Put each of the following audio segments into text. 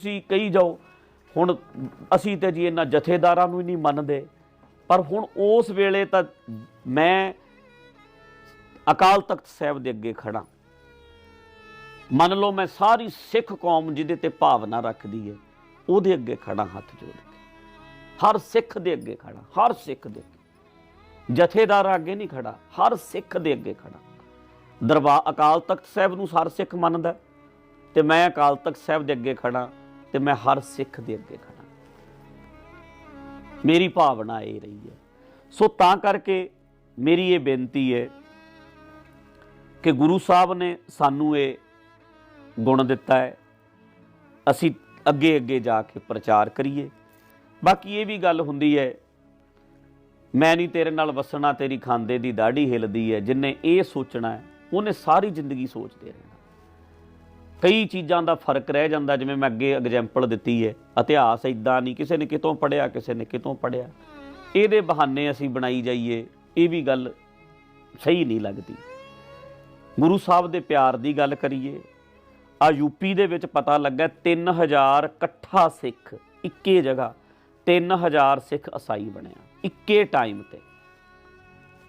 ਤੁਸੀਂ ਕਹੀ ਜਾਓ, ਹੁਣ ਅਸੀਂ ਤੇ ਜੀ ਇਹਨਾਂ ਜਥੇਦਾਰਾਂ ਨੂੰ ਹੀ ਨਹੀਂ ਮੰਨਦੇ। ਪਰ ਹੁਣ ਉਸ ਵੇਲੇ ਤਾਂ ਮੈਂ ਅਕਾਲ ਤਖਤ ਸਾਹਿਬ ਦੇ ਅੱਗੇ ਖੜਾ ਮੰਨ ਲਓ ਮੈਂ ਸਾਰੀ ਸਿੱਖ ਕੌਮ ਜਿਹਦੇ ਤੇ ਭਾਵਨਾ ਰੱਖਦੀ ਹੈ ਉਹਦੇ ਅੱਗੇ ਖੜਾ ਹੱਥ ਜੋੜ ਕੇ। ਹਰ ਸਿੱਖ ਦੇ ਅੱਗੇ ਖੜਾ ਹਰ ਸਿੱਖ ਦੇ। ਅੱਗੇ ਜਥੇਦਾਰ ਅੱਗੇ ਨਹੀਂ ਖੜਾ ਹਰ ਸਿੱਖ ਦੇ ਅੱਗੇ ਖੜਾ ਦਰਬਾਰ ਅਕਾਲ ਤਖਤ ਸਾਹਿਬ ਨੂੰ ਹਰ ਸਿੱਖ ਮੰਨਦਾ ਤੇ ਮੈਂ ਅਕਾਲ ਤਖਤ ਸਾਹਿਬ ਦੇ ਅੱਗੇ ਖੜਾ ਤੇ ਮੈਂ ਹਰ ਸਿੱਖ ਦੇ ਅੱਗੇ ਖੜਾ ਮੇਰੀ ਭਾਵਨਾ ਇਹ ਰਹੀ ਹੈ। ਸੋ ਤਾਂ ਕਰਕੇ ਮੇਰੀ ਇਹ ਬੇਨਤੀ ਹੈ ਕਿ ਗੁਰੂ ਸਾਹਿਬ ਨੇ ਸਾਨੂੰ ਇਹ ਗੁਣ ਦਿੱਤਾ ਹੈ। ਅਸੀਂ ਅੱਗੇ ਅੱਗੇ ਜਾ ਕੇ ਪ੍ਰਚਾਰ ਕਰੀਏ। ਬਾਕੀ ਇਹ ਵੀ ਗੱਲ ਹੁੰਦੀ ਹੈ, ਮੈਂ ਨਹੀਂ ਤੇਰੇ ਨਾਲ ਵਸਣਾ, ਤੇਰੀ ਖਾਂਦੇ ਦੀ ਦਾੜੀ ਹਿਲਦੀ ਹੈ, ਜਿਨੇ ਇਹ ਸੋਚਣਾ ਹੈ, ਉਹਨੇ ਸਾਰੀ ਜ਼ਿੰਦਗੀ ਸੋਚਦੇ ਰਹਿਣਾ। ਕਈ ਚੀਜ਼ਾਂ ਦਾ ਫ਼ਰਕ ਰਹਿ ਜਾਂਦਾ, ਜਿਵੇਂ ਮੈਂ ਅੱਗੇ ਐਗਜ਼ਾਮਪਲ ਦਿੱਤੀ ਹੈ, ਇਤਿਹਾਸ ਇਦਾਂ ਨਹੀਂ, ਕਿਸੇ ਨੇ ਕਿਤੋਂ ਪੜਿਆ ਕਿਸੇ ਨੇ ਕਿਤੋਂ ਪੜਿਆ ਇਹਦੇ ਬਹਾਨੇ ਅਸੀਂ ਬਣਾਈ ਜਾਈਏ, ਇਹ ਵੀ ਗੱਲ ਸਹੀ ਨਹੀਂ ਲੱਗਦੀ। ਗੁਰੂ ਸਾਹਿਬ ਦੇ ਪਿਆਰ ਦੀ ਗੱਲ ਕਰੀਏ ਆ ਯੂਪੀ ਦੇ ਵਿੱਚ ਪਤਾ ਲੱਗਾ 3000 ਇਕੱਠਾ ਸਿੱਖ, ਇੱਕੇ ਜਗ੍ਹਾ 3000 ਸਿੱਖ ਈਸਾਈ ਬਣਿਆ, ਇੱਕੇ ਟਾਈਮ ਤੇ।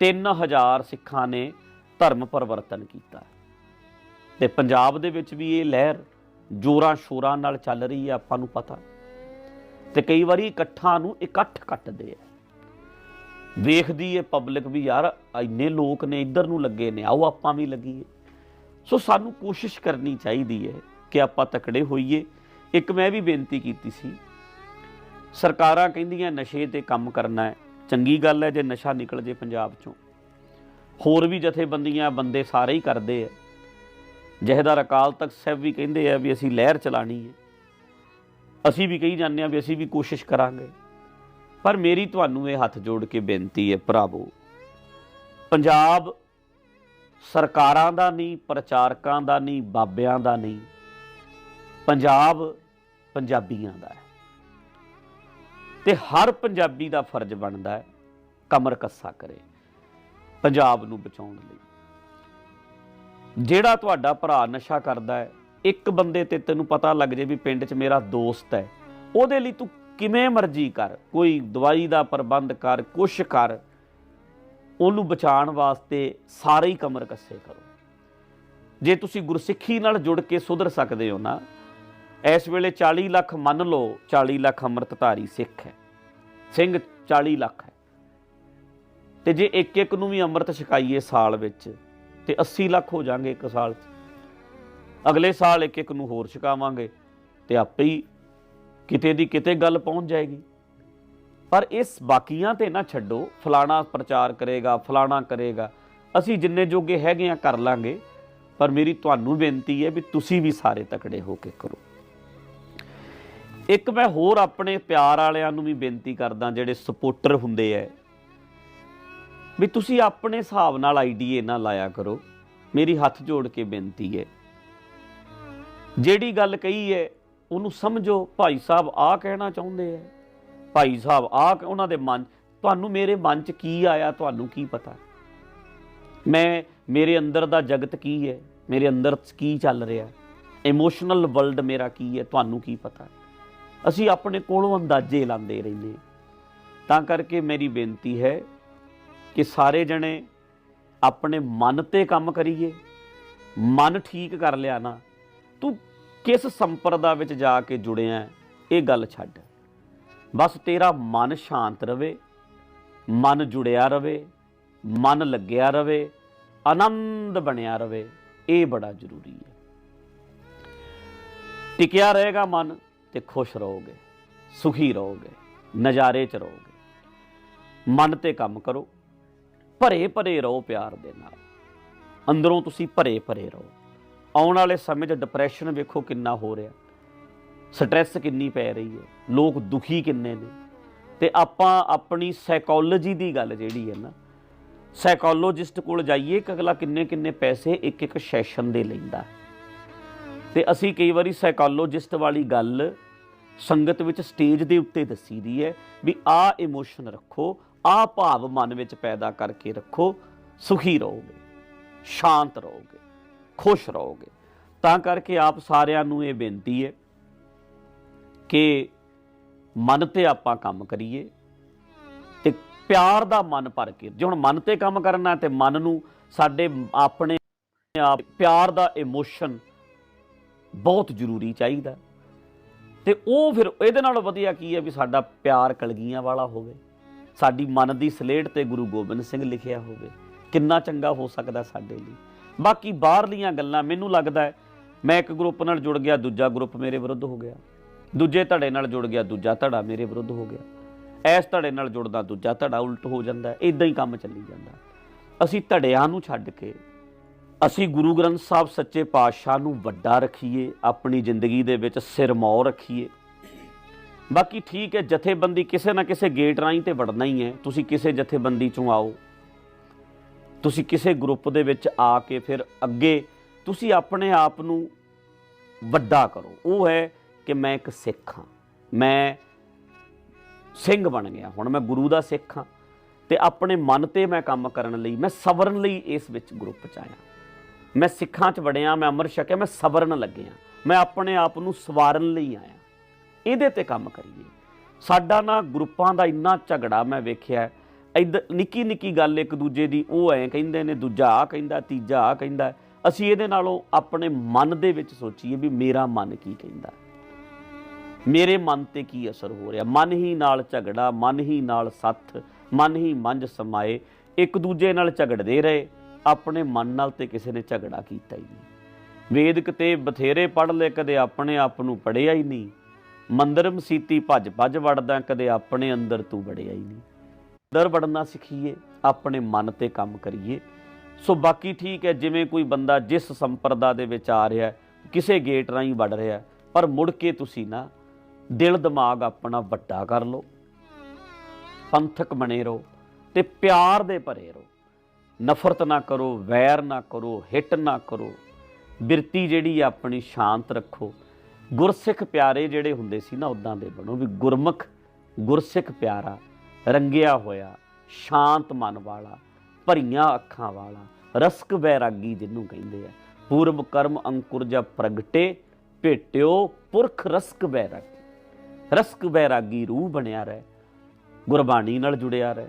3000 ਸਿੱਖਾਂ ਨੇ ਧਰਮ ਪਰਿਵਰਤਨ ਕੀਤਾ। ਤੇ ਪੰਜਾਬ ਦੇ ਵਿੱਚ ਵੀ ਇਹ ਲਹਿਰ ਜੋਰਾਂ ਸ਼ੋਰਾਂ ਨਾਲ ਚੱਲ ਰਹੀ ਹੈ, ਆਪਾਂ ਨੂੰ ਪਤਾ। ਤੇ ਕਈ ਵਾਰੀ ਇਕੱਠਾਂ ਨੂੰ ਇਕੱਠ ਕੱਟਦੇ ਆ। ਵੇਖਦੀ ਏ ਪਬਲਿਕ ਵੀ, ਯਾਰ, ਇੰਨੇ ਲੋਕ ਨੇ, ਇੱਧਰ ਨੂੰ ਲੱਗੇ ਨੇ, ਆਓ ਆਪਾਂ ਵੀ ਲੱਗੀਏ। ਸੋ ਸਾਨੂੰ ਕੋਸ਼ਿਸ਼ ਕਰਨੀ ਚਾਹੀਦੀ ਹੈ ਕਿ ਆਪਾਂ ਤਕੜੇ ਹੋਈਏ। ਇੱਕ ਮੈਂ ਵੀ ਬੇਨਤੀ ਕੀਤੀ ਸੀ। ਸਰਕਾਰਾਂ ਕਹਿੰਦੀਆਂ, ਨਸ਼ੇ ਤੇ ਕੰਮ ਕਰਨਾ ਹੈ ਚੰਗੀ ਗੱਲ ਹੈ ਜੇ ਨਸ਼ਾ ਨਿਕਲ ਜੇ ਪੰਜਾਬ ਚੋਂ। ਹੋਰ ਵੀ ਜਥੇਬੰਦੀਆਂ ਬੰਦੇ ਸਾਰੇ ਹੀ ਕਰਦੇ ਆ। ਜਹੇਦਾਰ ਅਕਾਲ ਤਖਤ ਸਾਹਿਬ ਵੀ ਕਹਿੰਦੇ ਆ ਵੀ ਅਸੀਂ ਲਹਿਰ ਚਲਾਣੀ ਹੈ। ਅਸੀਂ ਵੀ ਕਹੀ ਜਾਂਦੇ ਆ ਵੀ ਅਸੀਂ ਵੀ ਕੋਸ਼ਿਸ਼ ਕਰਾਂਗੇ। ਪਰ ਮੇਰੀ ਤੁਹਾਨੂੰ ਇਹ ਹੱਥ ਜੋੜ ਕੇ ਬੇਨਤੀ ਹੈ ਭਰਾਵੋ, ਪੰਜਾਬ ਸਰਕਾਰਾਂ ਦਾ ਨਹੀਂ, ਪ੍ਰਚਾਰਕਾਂ ਦਾ ਨਹੀਂ, ਬਾਬਿਆਂ ਦਾ ਨਹੀਂ, ਪੰਜਾਬ ਪੰਜਾਬੀਆਂ ਦਾ ਹੈ। ਤੇ ਹਰ ਪੰਜਾਬੀ ਦਾ ਫਰਜ਼ ਬਣਦਾ ਹੈ, ਕਮਰ ਕੱਸਾ ਕਰੇ, ਪੰਜਾਬ ਨੂੰ ਬਚਾਉਣ ਲਈ। ਜਿਹੜਾ ਤੁਹਾਡਾ ਭਰਾ ਨਸ਼ਾ ਕਰਦਾ ਹੈ, ਇੱਕ ਬੰਦੇ ਤੇ ਤੈਨੂੰ ਪਤਾ ਲੱਗ ਜੇ ਵੀ ਪਿੰਡ 'ਚ ਮੇਰਾ ਦੋਸਤ ਹੈ, ਉਹਦੇ ਲਈ ਤੂੰ ਕਿਵੇਂ ਮਰਜ਼ੀ ਕਰ, ਕੋਈ ਦਵਾਈ ਦਾ ਪ੍ਰਬੰਧ ਕਰ, ਕੁਛ ਕਰ, ਉਹਨੂੰ ਬਚਾਉਣ ਵਾਸਤੇ ਸਾਰੇ ਹੀ ਕਮਰ ਕੱਸੇ ਕਰੋ। ਜੇ ਤੁਸੀਂ ਗੁਰਸਿੱਖੀ ਨਾਲ ਜੁੜ ਕੇ ਸੁਧਰ ਸਕਦੇ ਹੋ ਨਾ, ਇਸ ਵੇਲੇ 40 ਲੱਖ ਮੰਨ ਲਓ 40 ਲੱਖ ਅੰਮ੍ਰਿਤਧਾਰੀ ਸਿੱਖ ਹੈ, ਸਿੰਘ 40 ਲੱਖ ਹੈ। ਤੇ ਜੇ ਇੱਕ ਇੱਕ ਨੂੰ ਵੀ ਅੰਮ੍ਰਿਤ ਛਕਾਈਏ ਸਾਲ ਵਿੱਚ ਤੇ 80 ਲੱਖ ਹੋ ਜਾਣਗੇ ਇੱਕ ਸਾਲ 'ਚ। ਅਗਲੇ ਸਾਲ ਇੱਕ ਇੱਕ ਨੂੰ ਹੋਰ ਛਕਾਵਾਂਗੇ ਤੇ ਆਪੇ ਹੀ ਕਿਤੇ ਦੀ ਕਿਤੇ ਗੱਲ ਪਹੁੰਚ ਜਾਏਗੀ। ਪਰ ਇਸ ਬਾਕੀਆਂ ਤੇ ਨਾ ਛੱਡੋ, ਫਲਾਣਾ ਪ੍ਰਚਾਰ ਕਰੇਗਾ, ਫਲਾਣਾ ਕਰੇਗਾ। ਅਸੀਂ ਜਿੰਨੇ ਜੋਗੇ ਹੈਗੇ ਆ ਕਰ ਲਾਂਗੇ, ਪਰ ਮੇਰੀ ਤੁਹਾਨੂੰ ਬੇਨਤੀ ਹੈ ਵੀ ਤੁਸੀਂ ਵੀ ਸਾਰੇ ਤਕੜੇ ਹੋ ਕੇ ਕਰੋ। ਇੱਕ ਮੈਂ ਹੋਰ ਆਪਣੇ ਪਿਆਰ ਵਾਲਿਆਂ ਨੂੰ ਵੀ ਬੇਨਤੀ ਕਰਦਾ, ਜਿਹੜੇ ਸਪੋਰਟਰ ਹੁੰਦੇ ਐ ਵੀ ਤੁਸੀਂ ਆਪਣੇ ਹਿਸਾਬ ਨਾਲ ਆਈਡੀਏ ਨਾ ਲਾਇਆ ਕਰੋ। ਮੇਰੀ ਹੱਥ ਜੋੜ ਕੇ ਬੇਨਤੀ ਹੈ। ਜਿਹੜੀ ਗੱਲ ਕਹੀ ਹੈ, ਉਹਨੂੰ ਸਮਝੋ। ਭਾਈ ਸਾਹਿਬ ਆ ਕਹਿਣਾ ਚਾਹੁੰਦੇ ਹੈ। ਭਾਈ ਸਾਹਿਬ ਆ ਉਹਨਾਂ ਦੇ ਮਨ, ਤੁਹਾਨੂੰ ਮੇਰੇ ਮਨ 'ਚ ਕੀ ਆਇਆ, ਤੁਹਾਨੂੰ ਕੀ ਪਤਾ? ਮੈਂ, ਮੇਰੇ ਅੰਦਰ ਦਾ ਜਗਤ ਕੀ ਹੈ? ਮੇਰੇ ਅੰਦਰ ਕੀ ਚੱਲ ਰਿਹਾ? ਇਮੋਸ਼ਨਲ ਵਰਲਡ ਮੇਰਾ ਕੀ ਹੈ? ਤੁਹਾਨੂੰ ਕੀ ਪਤਾ? ਅਸੀਂ ਆਪਣੇ ਕੋਲੋਂ ਅੰਦਾਜ਼ੇ ਲਾਉਂਦੇ ਰਹਿੰਦੇ ਤਾਂ ਕਰਕੇ ਮੇਰੀ ਬੇਨਤੀ ਹੈ ਕਿ ਸਾਰੇ ਜਣੇ ਆਪਣੇ ਮਨ ਤੇ ਕੰਮ ਕਰੀਏ, ਮਨ ਠੀਕ ਕਰ ਲਿਆ ਨਾ, ਤੂੰ ਕਿਸ ਸੰਪਰਦਾ ਵਿੱਚ ਜਾ ਕੇ ਜੁੜਿਆ ਇਹ ਗੱਲ ਛੱਡ। ਬਸ ਤੇਰਾ ਮਨ ਸ਼ਾਂਤ ਰਵੇ, ਮਨ ਜੁੜਿਆ ਰਵੇ, ਮਨ ਲੱਗਿਆ ਰਵੇ, ਆਨੰਦ ਬਣਿਆ ਰਵੇ, ਇਹ ਬੜਾ ਜ਼ਰੂਰੀ ਹੈ। ਟਿਕਿਆ ਰਹੇਗਾ ਮਨ ਤੇ ਖੁਸ਼ ਰਹੋਗੇ, ਸੁਖੀ ਰਹੋਗੇ, ਨਜ਼ਾਰੇ 'ਚ ਰਹੋਗੇ। ਮਨ ਤੇ ਕੰਮ ਕਰੋ। ਭਰੇ ਭਰੇ ਰਹੋ ਪਿਆਰ ਦੇ ਨਾਲ। ਅੰਦਰੋਂ ਤੁਸੀਂ ਭਰੇ ਭਰੇ ਰਹੋ। ਆਉਣ ਵਾਲੇ ਸਮੇਂ 'ਚ ਡਿਪਰੈਸ਼ਨ ਵੇਖੋ ਕਿੰਨਾ ਹੋ ਰਿਹਾ। ਸਟ੍ਰੈਸ ਕਿੰਨੀ ਪੈ ਰਹੀ ਹੈ। ਲੋਕ ਦੁਖੀ ਕਿੰਨੇ ਨੇ। ਤੇ ਆਪਾਂ ਆਪਣੀ ਸਾਈਕੋਲੋਜੀ ਦੀ ਗੱਲ ਜਿਹੜੀ ਹੈ ਨਾ ਸਾਈਕੋਲੋਜਿਸਟ ਕੋਲ ਜਾਈਏ ਕਿ ਅਗਲਾ ਕਿੰਨੇ ਕਿੰਨੇ ਪੈਸੇ ਇੱਕ ਇੱਕ ਸੈਸ਼ਨ ਦੇ ਲੈਂਦਾ। ਤੇ ਅਸੀਂ ਕਈ ਵਾਰੀ ਸਾਈਕੋਲੋਜਿਸਟ ਵਾਲੀ ਗੱਲ ਸੰਗਤ ਵਿੱਚ ਸਟੇਜ ਦੇ ਉੱਤੇ ਦੱਸੀ ਦੀ ਹੈ ਵੀ ਆ ਇਮੋਸ਼ਨ ਰੱਖੋ ਆ ਭਾਵ ਮਨ ਵਿੱਚ ਪੈਦਾ ਕਰਕੇ ਰੱਖੋ, ਸੁਖੀ ਰਹੋਗੇ, ਸ਼ਾਂਤ ਰਹੋਗੇ, ਖੁਸ਼ ਰਹੋਗੇ। ਤਾਂ ਕਰਕੇ ਆਪ ਸਾਰਿਆਂ ਨੂੰ ਇਹ ਬੇਨਤੀ ਹੈ ਕਿ ਮਨ ਤੇ ਆਪਾਂ ਕੰਮ ਕਰੀਏ ਤੇ ਪਿਆਰ ਦਾ ਮਨ ਭਰ ਕੇ। ਜੇ ਹੁਣ ਮਨ ਤੇ ਕੰਮ ਕਰਨਾ ਤੇ ਮਨ ਨੂੰ ਸਾਡੇ ਆਪਣੇ ਆਪ ਪਿਆਰ ਦਾ ਇਮੋਸ਼ਨ ਬਹੁਤ ਜ਼ਰੂਰੀ ਚਾਹੀਦਾ। ਤੇ ਉਹ ਫਿਰ ਇਹਦੇ ਨਾਲ ਵਧੀਆ ਕੀ ਹੈ ਵੀ ਸਾਡਾ ਪਿਆਰ ਕਲਗੀਆਂ ਵਾਲਾ ਹੋਵੇ। ਸਾਡੀ ਮਨ ਦੀ ਸਲੇਟ ਤੇ ਗੁਰੂ ਗੋਬਿੰਦ ਸਿੰਘ ਲਿਖਿਆ ਹੋਵੇ। ਕਿੰਨਾ ਚੰਗਾ ਹੋ ਸਕਦਾ ਸਾਡੇ ਲਈ। ਬਾਕੀ ਬਾਹਰਲੀਆਂ ਗੱਲਾਂ ਮੈਨੂੰ ਲੱਗਦਾ ਹੈ, ਮੈਂ ਇੱਕ ਗਰੁੱਪ ਨਾਲ ਜੁੜ ਗਿਆ, ਦੂਜਾ ਗਰੁੱਪ ਮੇਰੇ ਵਿਰੁੱਧ ਹੋ ਗਿਆ। ਦੂਜੇ ਧੜੇ ਨਾਲ ਜੁੜ ਗਿਆ, ਦੂਜਾ ਧੜਾ ਮੇਰੇ ਵਿਰੁੱਧ ਹੋ ਗਿਆ। ਇਸ ਧੜੇ ਨਾਲ ਜੁੜਦਾ, ਦੂਜਾ ਧੜਾ ਉਲਟ ਹੋ ਜਾਂਦਾ ਇਦਾਂ ਹੀ ਕੰਮ ਚੱਲੀ ਜਾਂਦਾ। ਅਸੀਂ ਧੜਿਆਂ ਨੂੰ ਛੱਡ ਕੇ, ਅਸੀਂ ਗੁਰੂ ਗ੍ਰੰਥ ਸਾਹਿਬ ਸੱਚੇ ਪਾਤਸ਼ਾਹ ਨੂੰ ਵੱਡਾ ਰੱਖੀਏ, ਆਪਣੀ ਜ਼ਿੰਦਗੀ ਦੇ ਵਿੱਚ ਸਿਰਮੌਰ ਰੱਖੀਏ। ਬਾਕੀ ਠੀਕ ਹੈ, ਜਥੇਬੰਦੀ ਕਿਸੇ ਨਾ ਕਿਸੇ ਗੇਟ ਰਾਹੀਂ ਤੇ ਵੜਨਾ ਹੀ ਹੈ। ਤੁਸੀਂ ਕਿਸੇ ਜਥੇਬੰਦੀ ਚੋਂ ਆਓ। ਤੁਸੀਂ ਕਿਸੇ ਗਰੁੱਪ ਦੇ ਵਿੱਚ ਆ ਕੇ ਫਿਰ ਅੱਗੇ ਤੁਸੀਂ ਆਪਣੇ ਆਪ ਨੂੰ ਵੱਡਾ ਕਰੋ। ਉਹ ਹੈ ਕਿ ਮੈਂ ਇੱਕ ਸਿੱਖ ਹਾਂ। ਮੈਂ ਸਿੰਘ ਬਣ ਗਿਆ। ਹੁਣ ਮੈਂ ਗੁਰੂ ਦਾ ਸਿੱਖ ਹਾਂ ਤੇ ਆਪਣੇ ਮਨ ਤੇ ਮੈਂ ਕੰਮ ਕਰਨ ਲਈ, ਮੈਂ ਸਵਰਨ ਲਈ ਇਸ ਵਿੱਚ ਗਰੁੱਪ ਚ ਆਇਆ। ਮੈਂ ਸਿੱਖਾਂ ਚ ਵੜਿਆ, ਮੈਂ ਅੰਮ੍ਰਿਤ ਛਕਿਆ, ਮੈਂ ਸਵਰਨ ਲੱਗਿਆ। ਮੈਂ ਆਪਣੇ ਆਪ ਨੂੰ ਸਵਾਰਨ ਲਈ ਆਇਆ। ਇਹਦੇ ਤੇ ਕੰਮ ਕਰੀਏ। ਸਾਡਾ ਨਾ ਗਰੁੱਪਾਂ ਦਾ ਇੰਨਾ ਝਗੜਾ ਮੈਂ ਵੇਖਿਆ। ਇਧਰ ਨਿੱਕੀ ਨਿੱਕੀ ਗੱਲ ਇੱਕ ਦੂਜੇ ਦੀ, ਉਹ ਐ ਕਹਿੰਦੇ ਨੇ, ਦੂਜਾ ਆ ਕਹਿੰਦਾ, ਤੀਜਾ ਆ ਕਹਿੰਦਾ। ਅਸੀਂ ਇਹਦੇ ਨਾਲੋਂ ਆਪਣੇ ਮਨ ਦੇ ਵਿੱਚ ਸੋਚੀਏ ਵੀ ਮੇਰਾ ਮਨ ਕੀ ਕਹਿੰਦਾ। ਮੇਰੇ ਮਨ ਤੇ ਕੀ ਅਸਰ ਹੋ ਰਿਹਾ? ਮਨ ਹੀ ਨਾਲ ਝਗੜਾ, ਮਨ ਹੀ ਨਾਲ ਸੱਥ, ਮਨ ਹੀ ਮੰਝ ਸਮਾਏ। ਇੱਕ ਦੂਜੇ ਨਾਲ ਝਗੜਦੇ ਰਹੇ। ਆਪਣੇ ਮਨ ਨਾਲ ਤੇ ਕਿਸੇ ਨੇ ਝਗੜਾ ਕੀਤਾ ਹੀ ਨਹੀਂ। ਵੇਦਕ ਤੇ ਬਥੇਰੇ ਪੜ੍ਹ ਲੈ ਕਦੇ ਆਪਣੇ ਆਪ ਨੂੰ ਪੜਿਆ ਹੀ ਨਹੀਂ। ਮੰਦਰ ਮਸੀਤੀ ਭੱਜ ਭੱਜ ਵੜਦਾ ਕਦੇ ਆਪਣੇ ਅੰਦਰ ਤੂੰ ਵੜਿਆ ਹੀ ਨਹੀਂ। ਅੰਦਰ ਵੜਨਾ ਸਿੱਖੀਏ, ਆਪਣੇ ਮਨ ਤੇ ਕੰਮ ਕਰੀਏ। ਸੋ ਬਾਕੀ ਠੀਕ ਹੈ, ਜਿਵੇਂ ਕੋਈ ਬੰਦਾ ਜਿਸ ਸੰਪਰਦਾ ਦੇ ਵਿੱਚ ਆ ਰਿਹਾ ਕਿਸੇ ਗੇਟ ਰਾਹੀਂ ਵੜ ਰਿਹਾ ਪਰ ਮੁੜ ਕੇ ਤੁਸੀਂ ਨਾ ਦਿਲ ਦਿਮਾਗ ਆਪਣਾ ਵੱਡਾ ਕਰ ਲਓ। ਪੰਥਕ ਬਣੇ ਰਹੋ ਤੇ ਪਿਆਰ ਦੇ ਭਰੇ ਰਹੋ। ਨਫ਼ਰਤ ਨਾ ਕਰੋ, ਵੈਰ ਨਾ ਕਰੋ, ਹਿੱਟ ਨਾ ਕਰੋ। ਬਿਰਤੀ ਜਿਹੜੀ ਆ ਆਪਣੀ ਸ਼ਾਂਤ ਰੱਖੋ। ਗੁਰਸਿੱਖ ਪਿਆਰੇ ਜਿਹੜੇ ਹੁੰਦੇ ਸੀ ਨਾ ਉਦਾਂ ਦੇ ਬਣੋ ਵੀ ਗੁਰਮੁਖ, ਗੁਰਸਿੱਖ ਪਿਆਰਾ, ਰੰਗਿਆ ਹੋਇਆ, ਸ਼ਾਂਤ ਮਨ ਵਾਲਾ, ਭਰੀਆਂ ਅੱਖਾਂ ਵਾਲਾ, ਰਸਕ ਬੈਰਾਗੀ ਜਿਹਨੂੰ ਕਹਿੰਦੇ ਆ। ਪੂਰਬ ਕਰਮ ਅੰਕੁਰ ਜਾਂ ਪ੍ਰਗਟੇ, ਭੇਟਿਓ ਪੁਰਖ ਰਸਕ ਬੈਰਾਗੀ ਰਸਕ ਬੈਰਾਗੀ ਰੂਹ ਬਣਿਆ ਰਹਿ, ਗੁਰਬਾਣੀ ਨਾਲ ਜੁੜਿਆ ਰਹਿ।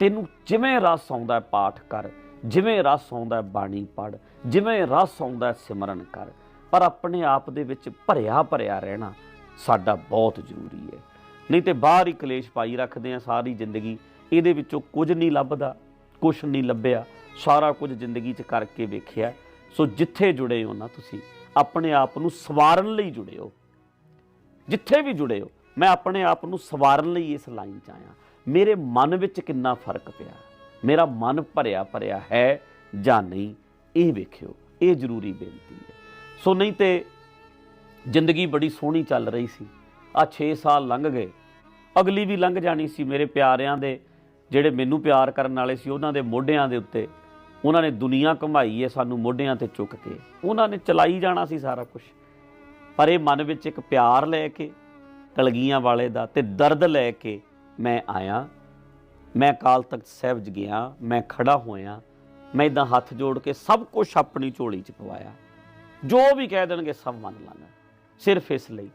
ਤੈਨੂੰ ਜਿਵੇਂ ਰਸ ਆਉਂਦਾ ਪਾਠ ਕਰ, ਜਿਵੇਂ ਰਸ ਆਉਂਦਾ ਬਾਣੀ ਪੜ ਜਿਵੇਂ ਰਸ ਆਉਂਦਾ ਸਿਮਰਨ ਕਰ। ਪਰ ਆਪਣੇ ਆਪ ਦੇ ਵਿੱਚ ਭਰਿਆ ਭਰਿਆ ਰਹਿਣਾ ਸਾਡਾ ਬਹੁਤ ਜ਼ਰੂਰੀ ਹੈ। ਨਹੀਂ ਤੇ ਬਾਹਰ ਹੀ ਕਲੇਸ਼ ਪਾਈ ਰੱਖਦੇ ਆ ਸਾਰੀ ਜ਼ਿੰਦਗੀ। ਇਹਦੇ ਵਿੱਚੋਂ ਕੁਝ ਨਹੀਂ ਲੱਭਦਾ, ਕੁਝ ਨਹੀਂ ਲੱਭਿਆ। ਸਾਰਾ ਕੁਝ ਜ਼ਿੰਦਗੀ 'ਚ ਕਰਕੇ ਵੇਖਿਆ। ਸੋ ਜਿੱਥੇ ਜੁੜੇ ਹੋ ਨਾ ਤੁਸੀਂ, ਆਪਣੇ ਆਪ ਨੂੰ ਸਵਾਰਨ ਲਈ ਜੁੜੇ ਹੋ। ਜਿੱਥੇ ਵੀ ਜੁੜੇ ਹੋ, ਮੈਂ ਆਪਣੇ ਆਪ ਨੂੰ ਸਵਾਰਨ ਲਈ ਇਸ ਲਾਈਨ 'ਚ ਆਇਆ। ਮੇਰੇ ਮਨ ਵਿੱਚ ਕਿੰਨਾ ਫ਼ਰਕ ਪਿਆ? ਮੇਰਾ ਮਨ ਭਰਿਆ ਭਰਿਆ ਹੈ ਜਾਂ ਨਹੀਂ? ਇਹ ਵੇਖਿਓ, ਇਹ ਜ਼ਰੂਰੀ ਬੇਨਤੀ ਹੈ। ਸੋ ਨਹੀਂ ਤੇ ਜ਼ਿੰਦਗੀ ਬੜੀ ਸੋਹਣੀ ਚੱਲ ਰਹੀ ਸੀ। ਆ 6 ਸਾਲ ਲੰਘ ਗਏ। ਅਗਲੀ ਵੀ ਲੰਘ ਜਾਣੀ ਸੀ ਮੇਰੇ ਪਿਆਰਿਆਂ ਦੇ, ਜਿਹੜੇ ਮੈਨੂੰ ਪਿਆਰ ਕਰਨ ਵਾਲੇ ਸੀ, ਉਹਨਾਂ ਦੇ ਮੋਢਿਆਂ ਦੇ ਉੱਤੇ। ਉਹਨਾਂ ਨੇ ਦੁਨੀਆ ਘਮਾਈ ਹੈ ਸਾਨੂੰ ਮੋਢਿਆਂ ਤੇ ਚੁੱਕ ਕੇ। ਉਹਨਾਂ ਨੇ ਚਲਾਈ ਜਾਣਾ ਸੀ ਸਾਰਾ ਕੁਝ ਪਰ ਇਹ ਮਨ ਵਿੱਚ ਇੱਕ ਪਿਆਰ ਲੈ ਕੇ ਕਲਗੀਆਂ ਵਾਲੇ ਦਾ ਤੇ ਦਰਦ ਲੈ ਕੇ ਮੈਂ ਆਇਆ। ਮੈਂ ਕਾਲ ਤਖਤ ਸਾਹਿਬ ਜ ਗਿਆ। ਮੈਂ ਖੜਾ ਹੋਇਆ। ਮੈਂ ਇਦਾਂ ਹੱਥ ਜੋੜ ਕੇ ਸਭ ਕੁਝ ਆਪਣੀ ਝੋਲੀ 'ਚ ਪਵਾਇਆ। ਜੋ ਵੀ ਕਹਿ ਦੇਣਗੇ ਸਭ ਮੰਨ ਲਾਂਗਾ। ਸਿਰਫ ਇਸ ਲਈ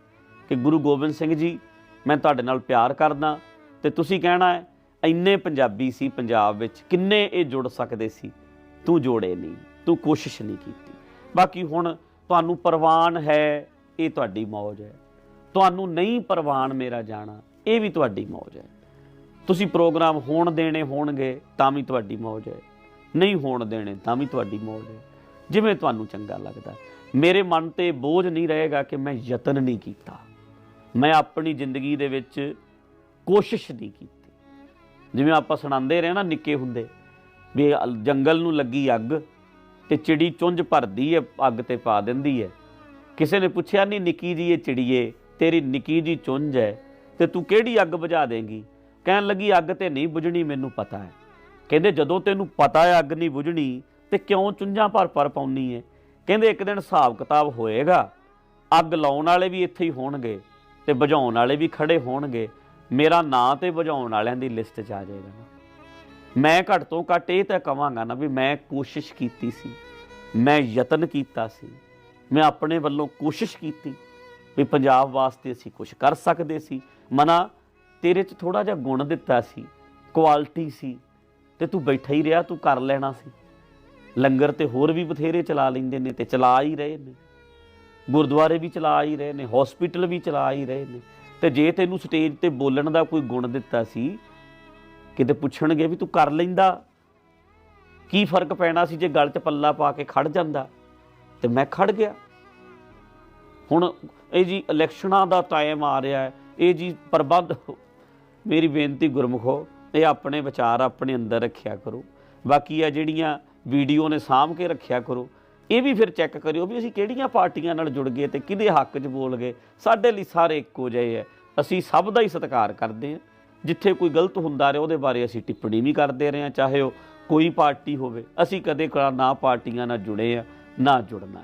ਕਿ ਗੁਰੂ ਗੋਬਿੰਦ ਸਿੰਘ ਜੀ, ਮੈਂ ਤੁਹਾਡੇ ਨਾਲ ਪਿਆਰ ਕਰਦਾ ਤੇ ਤੁਸੀਂ ਕਹਿਣਾ ਹੈ, ਇੰਨੇ ਪੰਜਾਬੀ ਸੀ ਪੰਜਾਬ ਵਿੱਚ, ਕਿੰਨੇ ਇਹ ਜੁੜ ਸਕਦੇ ਸੀ? ਤੂੰ ਜੋੜੇ ਨਹੀਂ, ਤੂੰ ਕੋਸ਼ਿਸ਼ ਨਹੀਂ ਕੀਤੀ। ਬਾਕੀ ਹੁਣ ਤੁਹਾਨੂੰ ਪ੍ਰਵਾਨ ਹੈ, ਇਹ ਤੁਹਾਡੀ ਮੌਜ ਹੈ। ਤੁਹਾਨੂੰ ਨਹੀਂ ਪ੍ਰਵਾਨ ਮੇਰਾ ਜਾਣਾ, ਇਹ ਵੀ ਤੁਹਾਡੀ ਮੌਜ ਹੈ। ਤੁਸੀਂ ਪ੍ਰੋਗਰਾਮ ਹੋਣ ਦੇਣੇ ਹੋਣਗੇ, ਤਾਂ ਵੀ ਤੁਹਾਡੀ ਮੌਜ ਹੈ। ਨਹੀਂ ਹੋਣ ਦੇਣੇ, ਤਾਂ ਵੀ ਤੁਹਾਡੀ ਮੌਜ ਹੈ। ਜਿਵੇਂ ਤੁਹਾਨੂੰ ਚੰਗਾ ਲੱਗਦਾ। ਮੇਰੇ ਮਨ ਤੇ ਬੋਝ ਨਹੀਂ ਰਹੇਗਾ ਕਿ ਮੈਂ ਯਤਨ ਨਹੀਂ ਕੀਤਾ। ਮੈਂ ਆਪਣੀ ਜ਼ਿੰਦਗੀ ਦੇ ਵਿੱਚ ਕੋਸ਼ਿਸ਼ ਨਹੀਂ ਕੀਤੀ। ਜਿਵੇਂ ਆਪਾਂ ਸੁਣਾਉਂਦੇ ਰਹੇ ਨਾ ਨਿੱਕੇ ਹੁੰਦੇ, ਵੀ ਜੰਗਲ ਨੂੰ ਲੱਗੀ ਅੱਗ ਤੇ ਚਿੜੀ ਚੁੰਝ ਭਰਦੀ ਹੈ ਅੱਗ ਤੇ ਪਾ ਦਿੰਦੀ ਹੈ ਕਿਸੇ ਨੇ ਪੁੱਛਿਆ ਨਹੀਂ ਨਿੱਕੀ ਜੀ ਇਹ ਚਿੜੀਏ, ਤੇਰੀ ਨਿੱਕੀ ਜੀ ਚੁੰਝ ਹੈ ਤੇ ਤੂੰ ਕਿਹੜੀ ਅੱਗ ਬੁਝਾ ਦੇਂਗੀ? ਕਹਿਣ ਲੱਗੀ, ਅੱਗ ਤੇ ਨਹੀਂ ਬੁਝਣੀ, ਮੈਨੂੰ ਪਤਾ ਹੈ ਕਹਿੰਦੇ, ਜਦੋਂ ਤੈਨੂੰ ਪਤਾ ਹੈ ਅੱਗ ਨਹੀਂ ਬੁਝਣੀ, ਤੇ ਕਿਉਂ ਚੁੰਝਾਂ ਭਰ ਭਰ ਪਾਉਣੀ ਹੈ ਕਹਿੰਦੇ ਇੱਕ ਦਿਨ ਹਿਸਾਬ ਕਿਤਾਬ ਹੋਏਗਾ, ਅੱਗ ਲਾਉਣ ਵਾਲੇ ਵੀ ਇੱਥੇ ਹੀ ਹੋਣਗੇ ਤੇ ਬੁਝਾਉਣ ਵਾਲੇ ਵੀ ਖੜੇ ਹੋਣਗੇ, ਮੇਰਾ ਨਾਂ ਤੇ ਬੁਝਾਉਣ ਵਾਲਿਆਂ ਦੀ ਲਿਸਟ 'ਚ ਆ ਜਾਏਗਾ ਨਾ। ਮੈਂ ਘੱਟ ਤੋਂ ਘੱਟ ਇਹ ਤਾਂ ਕਵਾਂਗਾ ਨਾ ਵੀ ਮੈਂ ਕੋਸ਼ਿਸ਼ ਕੀਤੀ ਸੀ, ਮੈਂ ਯਤਨ ਕੀਤਾ ਸੀ, ਮੈਂ ਆਪਣੇ ਵੱਲੋਂ ਕੋਸ਼ਿਸ਼ ਕੀਤੀ ਵੀ ਪੰਜਾਬ ਵਾਸਤੇ ਅਸੀਂ ਕੁਝ ਕਰ ਸਕਦੇ ਸੀ। ਮਨਾ, ਤੇਰੇ 'ਚ ਥੋੜਾ ਜਿਹਾ ਗੁਣ ਦਿੱਤਾ ਸੀ ਕੁਆਲਿਟੀ ਸੀ ਤੇ ਤੂੰ ਬੈਠਾ ਹੀ ਰਿਹਾ, ਤੂੰ ਕਰ ਲੈਣਾ ਸੀ। ਲੰਗਰ ਤੇ ਹੋਰ ਵੀ ਬਥੇਰੇ ਚਲਾ ਲੈਂਦੇ ਨੇ ਤੇ ਚਲਾ ਹੀ ਰਹੇ ਨੇ। ਗੁਰਦੁਆਰੇ ਵੀ ਚਲਾ ਹੀ ਰਹੇ ਨੇ ਹਸਪੀਟਲ ਵੀ ਚਲਾ ਹੀ ਰਹੇ ਨੇ। ਤੇ ਜੇ ਤੈਨੂੰ ਸਟੇਜ ਤੇ ਬੋਲਣ ਦਾ ਕੋਈ ਗੁਣ ਦਿੱਤਾ ਸੀ, ਕਿਤੇ ਪੁੱਛਣਗੇ ਵੀ ਤੂੰ ਕਰ ਲੈਂਦਾ, ਕੀ ਫ਼ਰਕ ਪੈਣਾ ਸੀ ਜੇ ਗਲ 'ਚ ਪੱਲਾ ਪਾ ਕੇ ਖੜ ਜਾਂਦਾ? ਤੇ ਮੈਂ ਖੜ ਗਿਆ। ਹੁਣ ਇਹ ਜੀ ਇਲੈਕਸ਼ਨਾਂ ਦਾ ਟਾਈਮ ਆ ਰਿਹਾ ਹੈ, ਇਹ ਜੀ ਪ੍ਰਬੰਧ, ਮੇਰੀ ਬੇਨਤੀ ਗੁਰਮੁਖੋ, ਇਹ ਆਪਣੇ ਵਿਚਾਰ ਆਪਣੇ ਅੰਦਰ ਰੱਖਿਆ ਕਰੋ। ਬਾਕੀ ਆ ਜਿਹੜੀਆਂ ਵੀਡੀਓ ਨੇ ਸਾਂਭ ਕੇ ਰੱਖਿਆ ਕਰੋ। ਇਹ ਵੀ ਫਿਰ ਚੈੱਕ ਕਰਿਓ ਵੀ ਅਸੀਂ ਕਿਹੜੀਆਂ ਪਾਰਟੀਆਂ ਨਾਲ ਜੁੜ ਗਏ ਤੇ ਕਿਹਦੇ ਹੱਕ 'ਚ ਬੋਲ ਗਏ। ਸਾਡੇ ਲਈ ਸਾਰੇ ਇੱਕੋ ਜਿਹੇ ਹੈ। ਅਸੀਂ ਸਭ ਦਾ ਹੀ ਸਤਿਕਾਰ ਕਰਦੇ ਹਾਂ। ਜਿੱਥੇ ਕੋਈ ਗਲਤ ਹੁੰਦਾ ਰਿਹਾ ਉਹਦੇ ਬਾਰੇ ਅਸੀਂ ਟਿੱਪਣੀ ਵੀ ਕਰਦੇ ਰਹੇ ਹਾਂ, ਚਾਹੇ ਉਹ ਕੋਈ ਪਾਰਟੀ ਹੋਵੇ। ਅਸੀਂ ਕਦੇ ਕਲਾ ਨਾ ਪਾਰਟੀਆਂ ਨਾਲ ਜੁੜੇ ਆ ਨਾ ਜੁੜਨਾ